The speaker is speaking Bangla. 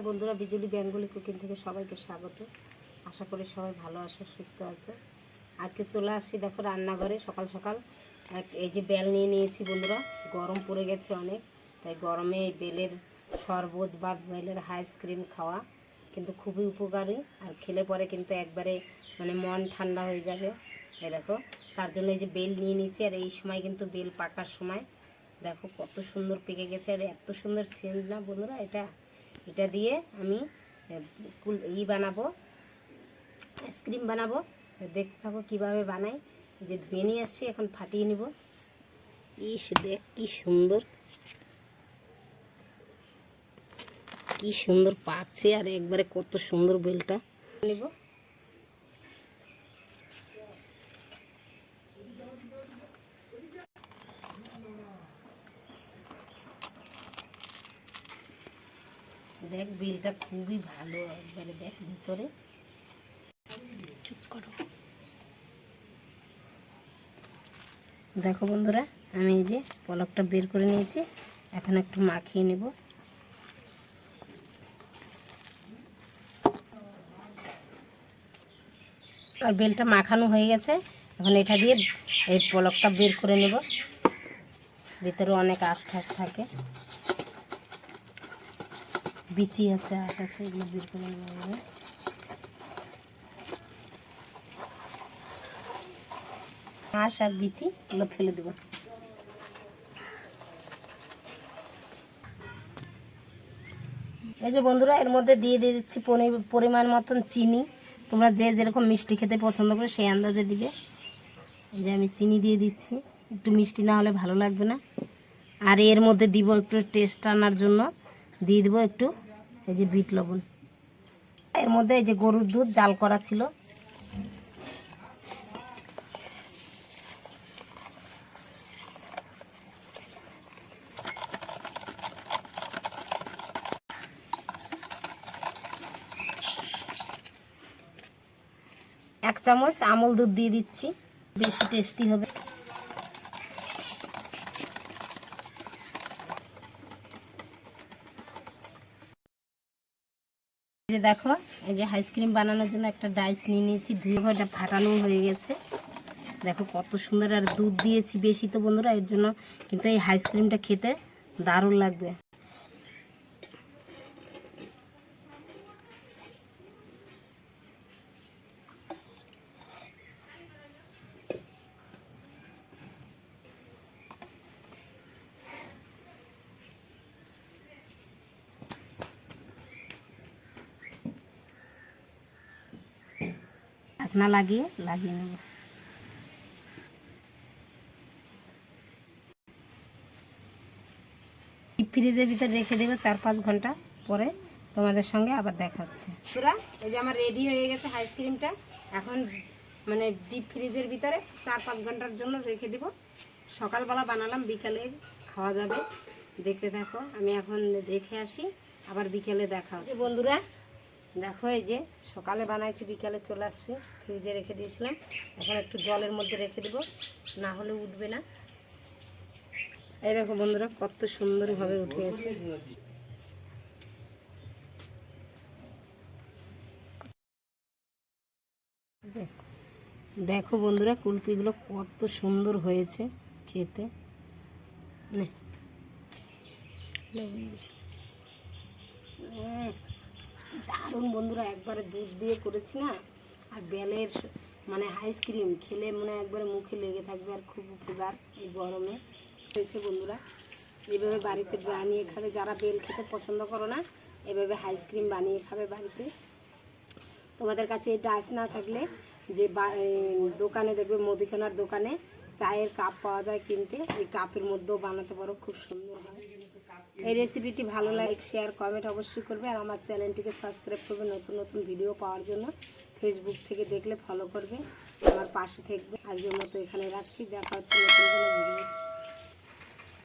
নমস্কার বন্ধুরা, বিজুলি বেঙ্গলি কুকিং থেকে সবাইকে স্বাগত। আশা করি সবাই ভালো আছো, সুস্থ আছে। আজকে চলে আসি দেখো রান্নাঘরে, সকাল সকাল। এক, এই যে বেল নিয়ে নিয়েছি বন্ধুরা, গরম পড়ে গেছে অনেক, তাই গরমে এই বেলের শরবত বা বেলের আইসক্রিম খাওয়া কিন্তু খুবই উপকারী, আর খেলে পরে কিন্তু একবারে মানে মন ঠান্ডা হয়ে যাবে। এই দেখো, তার জন্য এই যে বেল নিয়ে নিয়েছি, আর এই সময় কিন্তু বেল পাকার সময়। দেখো কত সুন্দর পেকে গেছে, আর এত সুন্দর সেন্ট না বন্ধুরা এটা? এটা দিয়ে আমি কুল- ই বানাবো আইসক্রিম বানাবো। দেখতে থাকো কীভাবে বানাই। যে ধুয়ে নিয়ে আসছি, এখন ফাটিয়ে নিব। ইস, দেখ কি সুন্দর। কি সুন্দর পাকছে, আর একবারে কত সুন্দর বেলটা। নিব। দেখ, বিলটা খুবই ভালো একবারে দেখ ভিতরে। চুপ করো দেখো বন্ধুরা, আমি এই যে পলকটা বের করে নিয়েছি, এখন একটু মাখিয়ে নেব। আর বেলটা মাখানো হয়ে গেছে, এখন এটা দিয়ে এই পলকটা বের করে নেব। ভিতরে অনেক আশ ঠাস থাকে। বিচি আছে আশ আছে, এগুলো বের করে এভাবে। আঁশ আর বিচি, এগুলো ফেলে দেবো। এই যে বন্ধুরা, এর মধ্যে দিয়ে দিয়ে দিচ্ছি পরিমাণ মতন চিনি। তোমরা যে যেরকম মিষ্টি খেতে পছন্দ করে সেই আন্দাজে দিবে। এই যে আমি চিনি দিয়ে দিচ্ছি। একটু মিষ্টি না হলে ভালো লাগবে না। আর এর মধ্যে দিব একটু টেস্ট আনার জন্য। দিয়ে দেবো একটু, এই যে বিট লবণ। এর মধ্যে এই যে গরুর দুধ, জাল করা ছিল। এক চামচ আমল দুধ দিয়ে দিচ্ছি। বেশি টেস্টি হবে। যে দেখো, এই যে আইসক্রিম বানানোর জন্য একটা ডাইস নিয়ে নিয়েছি, ধুয়ে ঘরটা ফাটানো হয়ে গেছে। দেখো কত সুন্দর আর দুধ দিয়েছি বেশি তো বন্ধুরা, এর জন্য কিন্তু এই আইসক্রিমটা খেতে দারুণ লাগবে। ঢাকনা লাগিয়ে লাগিয়ে নেব। ফ্রিজের ভিতরে রেখে দেবো চার পাঁচ ঘণ্টা পরে তোমাদের সঙ্গে আবার দেখা হচ্ছে। তোরা এই যে আমার রেডি হয়ে গেছে আইসক্রিমটা এখন মানে ডিপ ফ্রিজের ভিতরে চার পাঁচ ঘণ্টার জন্য রেখে দেবো। সকালবেলা বানালাম, বিকালে খাওয়া যাবে। দেখতে থাকো, আমি এখন রেখে আসি, আবার বিকেলে দেখা হচ্ছে। বন্ধুরা দেখো এই যে সকালে বানাইছি, বিকালে চলে আসছে। ফ্রিজে রেখে দিয়েছিলাম। এখন একটু জলের মধ্যে রেখে দেবো, না হলে উঠবে না। এই দেখো বন্ধুরা, কত সুন্দরভাবে উঠে গেছে। দেখো বন্ধুরা কুলপিগুলো কত সুন্দর হয়েছে খেতে। নে। দারুণ বন্ধুরা, একবারে দুধ দিয়ে করেছি না? আর বেলের মানে আইসক্রিম খেলে মনে একবারে মুখে লেগে থাকবে আর খুব উপকার এই গরমে। হয়েছে বন্ধুরা এইভাবে বাড়িতে বানিয়ে খাবে। যারা বেল খেতে পছন্দ করো না, এভাবে আইসক্রিম বানিয়ে খাবে বাড়িতে। তোমাদের কাছে এটা ডাইস না থাকলে যে দোকানে দেখবে মুদিখানার দোকানে চায়ের কাপ পাওয়া যায় কিনতে। এই কাপের মধ্যেও বানাতে পারো, খুব সুন্দর হয়। এই রেসিপিটি ভালো লাইক শেয়ার কমেন্ট অবশ্যই করবে আর আমার চ্যানেলটিকে সাবস্ক্রাইব করবে নতুন নতুন ভিডিও পাওয়ার জন্য। ফেসবুক থেকে দেখলে ফলো করবে, আমার পাশে থাকবে। আজকের মতো এখানে রাখছি। দেখা হচ্ছে নতুন কোনো ভিডিও